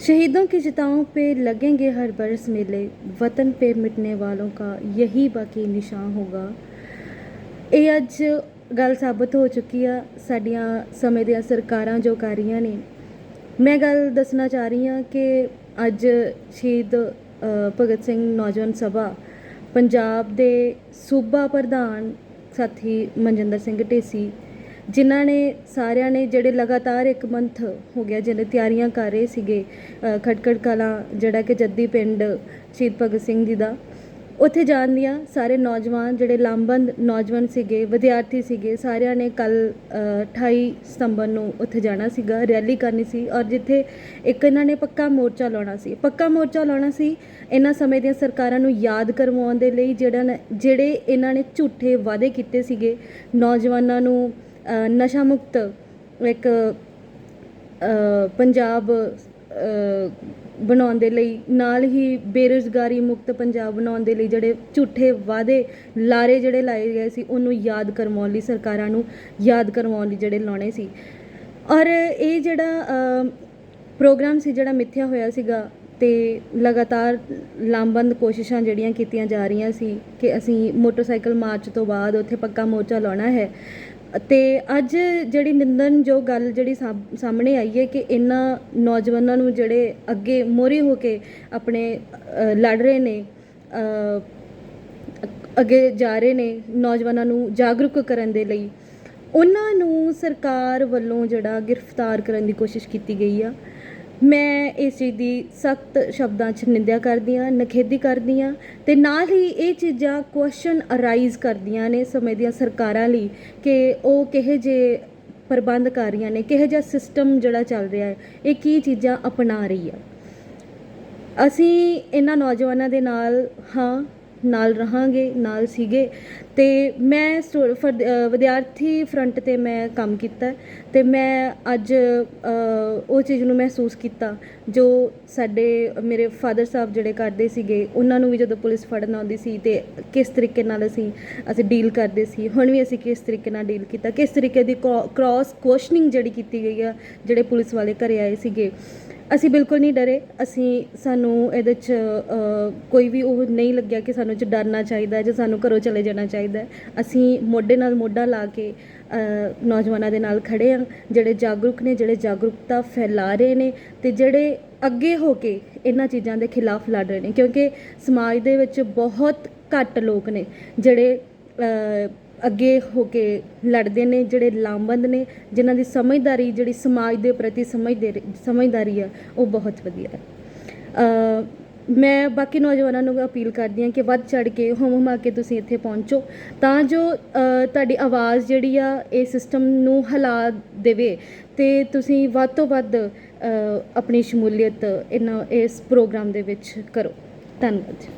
शहीदों की चिताओं पे लगेंगे हर बरस मेले वतन पे मिटने वालों का यही ਬਾਕੀ ਨਿਸ਼ਾਨ ਹੋਗਾ ਇਹ ਅੱਜ ਗੱਲ ਸਾਬਤ ਹੋ ਚੁੱਕੀ ਆ ਸਾਡੀਆਂ ਸਮੇਂ ਦੀਆਂ ਸਰਕਾਰਾਂ ਜੋ ਕਰ ਰਹੀਆਂ ਨੇ ਮੈਂ ਗੱਲ ਦੱਸਣਾ ਚਾਹ ਰਹੀ ਹਾਂ ਕਿ ਅੱਜ ਸ਼ਹੀਦ ਅ, ਭਗਤ ਸਿੰਘ ਨੌਜਵਾਨ ਸਭਾ ਪੰਜਾਬ ਦੇ ਸੂਬਾ ਪ੍ਰਧਾਨ ਸਾਥੀ ਮਨਜਿੰਦਰ ਸਿੰਘ ਢੇਸੀ ਜਿਨ੍ਹਾਂ ਨੇ ਸਾਰਿਆਂ ਨੇ ਜਿਹੜੇ ਲਗਾਤਾਰ ਇੱਕ ਮੰਥ ਹੋ ਗਿਆ ਜਿਹੜੇ ਤਿਆਰੀਆਂ ਕਰ ਰਹੇ ਸੀਗੇ ਖਟਕੜ ਕਲਾਂ, ਜਿਹੜਾ ਕਿ ਜੱਦੀ ਪਿੰਡ, ਸ਼ਹੀਦ ਭਗਤ ਸਿੰਘ ਜੀ ਦਾ, ਉੱਥੇ ਜਾਣ ਦੀਆਂ ਸਾਰੇ ਨੌਜਵਾਨ, ਜਿਹੜੇ ਲਾਮਬੰਦ ਨੌਜਵਾਨ ਸੀਗੇ, ਵਿਦਿਆਰਥੀ ਸੀਗੇ, ਸਾਰਿਆਂ ਨੇ ਕੱਲ 28 ਸਤੰਬਰ ਨੂੰ ਉੱਥੇ ਜਾਣਾ ਸੀਗਾ, ਰੈਲੀ ਕਰਨੀ ਸੀ ਔਰ ਜਿੱਥੇ ਇੱਕ ਇਹਨਾਂ ਨੇ ਪੱਕਾ ਮੋਰਚਾ ਲਾਉਣਾ ਸੀ। ਪੱਕਾ ਮੋਰਚਾ ਲਾਉਣਾ ਸੀ ਇਹਨਾਂ ਸਮੇਂ ਦੀਆਂ ਸਰਕਾਰਾਂ ਨੂੰ ਯਾਦ ਕਰਵਾਉਣ ਦੇ ਲਈ, ਜਿਹੜਾ ਨ- ਜਿਹੜੇ ਇਹਨਾਂ ਨੇ ਝੂਠੇ ਵਾਅਦੇ ਕੀਤੇ ਸੀਗੇ, ਨੌਜਵਾਨਾਂ ਨੂੰ ਨਸ਼ਾ ਮੁਕਤ ਇੱਕ ਪੰਜਾਬ ਬਣਾਉਣ ਦੇ ਲਈ, ਨਾਲ ਹੀ ਬੇਰੁਜ਼ਗਾਰੀ ਮੁਕਤ ਪੰਜਾਬ ਬਣਾਉਣ ਦੇ ਲਈ ਜਿਹੜੇ ਝੂਠੇ ਵਾਅਦੇ, ਲਾਰੇ ਜਿਹੜੇ ਲਾਏ ਗਏ ਸੀ, ਉਹਨੂੰ ਯਾਦ ਕਰਵਾਉਣ ਲਈ, ਸਰਕਾਰਾਂ ਨੂੰ ਯਾਦ ਕਰਵਾਉਣ ਲਈ ਜਿਹੜੇ ਲਾਉਣੇ ਸੀ। ਔਰ ਇਹ ਜਿਹੜਾ ਪ੍ਰੋਗਰਾਮ ਸੀ ਜਿਹੜਾ ਮਿੱਥਿਆ ਹੋਇਆ ਸੀਗਾ ਅਤੇ ਲਗਾਤਾਰ ਲਾਮਬੰਦ ਕੋਸ਼ਿਸ਼ਾਂ ਜਿਹੜੀਆਂ ਕੀਤੀਆਂ ਜਾ ਰਹੀਆਂ ਸੀ ਕਿ ਅਸੀਂ ਮੋਟਰਸਾਈਕਲ ਮਾਰਚ ਤੋਂ ਬਾਅਦ ਉੱਥੇ ਪੱਕਾ ਮੋਰਚਾ ਲਾਉਣਾ ਹੈ। ਅਤੇ ਅੱਜ ਜਿਹੜੀ ਨਿੰਦਨ ਜੋ ਗੱਲ ਜਿਹੜੀ ਸਾਹਮ- ਸਾਹਮਣੇ ਆਈ ਹੈ ਕਿ ਇਹਨਾਂ ਨੌਜਵਾਨਾਂ ਨੂੰ ਜਿਹੜੇ ਅੱਗੇ ਮੋਰੇ ਹੋ ਕੇ ਆਪਣੇ ਲੜ ਰਹੇ ਨੇ ਅੱਗੇ ਜਾ ਰਹੇ ਨੇ ਨੌਜਵਾਨਾਂ ਨੂੰ ਜਾਗਰੂਕ ਕਰਨ ਦੇ ਲਈ ਉਹਨਾਂ ਨੂੰ ਸਰਕਾਰ ਵੱਲੋਂ ਜਿਹੜਾ ਗ੍ਰਿਫਤਾਰ ਕਰਨ ਦੀ ਕੋਸ਼ਿਸ਼ ਕੀਤੀ ਗਈ ਆ। ਮੈਂ ਇਸ ਚੀਜ਼ ਦੀ ਸਖਤ ਸ਼ਬਦਾਂ 'ਚ ਨਿੰਦਿਆ ਕਰਦੀ ਹਾਂ ਨਖੇਦੀ ਕਰਦੀ ਹਾਂ ਤੇ ਨਾਲ ਹੀ ਇਹ ਚੀਜ਼ਾਂ ਕੁਐਸਚਨ ਅਰਾਈਜ਼ ਕਰਦੀਆਂ ਨੇ ਸਮੇਂ ਦੀਆਂ ਸਰਕਾਰਾਂ ਲਈ ਕਿ ਉਹ ਕਿਹੇ ਜੇ ਪ੍ਰਬੰਧ ਕਰ ਰਹੀਆਂ ਨੇ, ਕਿਹੋ ਜਿਹਾ ਸਿਸਟਮ ਜਿਹੜਾ ਚੱਲ ਰਿਹਾ ਹੈ, ਇਹ ਕੀ ਚੀਜ਼ਾਂ ਅਪਣਾ ਰਹੀ ਆ। ਅਸੀਂ ਇਹਨਾਂ ਨੌਜਵਾਨਾਂ ਦੇ ਨਾਲ ਹਾਂ ਨਾਲ ਰਹਾਂਗੇ, ਨਾਲ ਸੀਗੇ। ਤੇ ਮੈਂ ਸਟੂ- ਫਰ- ਵਿਦਿਆਰਥੀ ਫਰੰਟ ਤੇ ਮੈਂ ਕੰਮ ਕੀਤਾ। ਤੇ ਮੈਂ ਅੱਜ ਉਹ ਚੀਜ਼ ਨੂੰ ਮਹਿਸੂਸ ਕੀਤਾ, ਜੋ ਸਾਡੇ, ਮੇਰੇ ਫਾਦਰ ਸਾਹਿਬ ਜਿਹੜੇ ਕਰਦੇ ਸੀਗੇ, ਉਹਨਾਂ ਨੂੰ ਵੀ ਜਦੋਂ ਪੁਲਿਸ ਫੜਨ ਆਉਂਦੀ ਸੀ ਤੇ ਕਿਸ ਤਰੀਕੇ ਨਾਲ ਅਸੀਂ ਅਸੀਂ ਡੀਲ ਕਰਦੇ ਸੀ, ਹੁਣ ਵੀ ਅਸੀਂ ਕਿਸ ਤਰੀਕੇ ਨਾਲ ਡੀਲ ਕੀਤਾ, ਕਿਸ ਤਰੀਕੇ ਦੀ ਕ੍ਰਾਸ ਕੁਐਸਚਨਿੰਗ ਜਿਹੜੀ ਕੀਤੀ ਗਈ ਆ, ਜਿਹੜੇ ਪੁਲਿਸ ਵਾਲੇ ਘਰੇ ਆਏ ਸੀਗੇ। ਅਸੀਂ ਬਿਲਕੁਲ ਨਹੀਂ ਡਰੇ। ਅਸੀਂ ਸਾਨੂੰ ਇਹਦੇ 'ਚ ਕੋਈ ਵੀ ਉਹ ਨਹੀਂ ਲੱਗਿਆ ਕਿ ਸਾਨੂੰ 'ਚ ਡਰਨਾ ਚਾਹੀਦਾ ਜਾਂ ਸਾਨੂੰ ਘਰੋਂ ਚਲੇ ਜਾਣਾ ਚਾਹੀਦਾ। ਅਸੀਂ ਮੋਢੇ ਨਾਲ ਮੋਢਾ ਲਾ ਕੇ ਨੌਜਵਾਨਾਂ ਦੇ ਨਾਲ ਖੜੇ ਹਾਂ ਜਿਹੜੇ ਜਾਗਰੂਕ ਨੇ, ਜਿਹੜੇ ਜਾਗਰੂਕਤਾ ਫੈਲਾ ਰਹੇ ਨੇ ਤੇ ਜਿਹੜੇ ਅੱਗੇ ਹੋ ਕੇ ਇਹਨਾਂ ਚੀਜ਼ਾਂ ਦੇ ਖਿਲਾਫ ਲੜ ਰਹੇ ਨੇ। ਕਿਉਂਕਿ ਸਮਾਜ ਦੇ ਵਿੱਚ ਬਹੁਤ ਘੱਟ ਲੋਕ ਨੇ ਜਿਹੜੇ ਅੱਗੇ ਹੋ ਕੇ ਲੜਦੇ ਨੇ, ਜਿਹੜੇ ਲਾਮਬੰਦ ਨੇ, ਜਿਨ੍ਹਾਂ ਦੀ ਸਮਝਦਾਰੀ, ਜਿਹੜੀ ਸਮਾਜ ਦੇ ਪ੍ਰਤੀ ਸਮਝਦੇ ਸਮਝਦਾਰੀ ਆ, ਉਹ ਬਹੁਤ ਵਧੀਆ ਹੈ। ਮੈਂ ਬਾਕੀ ਨੌਜਵਾਨਾਂ ਨੂੰ ਅਪੀਲ ਕਰਦੀ ਹਾਂ ਕਿ ਵੱਧ ਚੜ ਕੇ ਹੁਮ ਹੁਮਾ ਕੇ ਤੁਸੀਂ ਇੱਥੇ ਪਹੁੰਚੋ, ਤਾਂ ਜੋ ਤੁਹਾਡੀ ਆਵਾਜ਼ ਜਿਹੜੀ ਆ, ਇਹ ਸਿਸਟਮ ਨੂੰ ਹਿਲਾ ਦੇਵੇ ਤੇ ਤੁਸੀਂ ਵੱਧ ਤੋਂ ਵੱਧ ਆਪਣੀ ਸ਼ਮੂਲੀਅਤ ਇਹਨਾਂ, ਇਸ ਪ੍ਰੋਗਰਾਮ ਦੇ ਵਿੱਚ ਕਰੋ। ਧੰਨਵਾਦ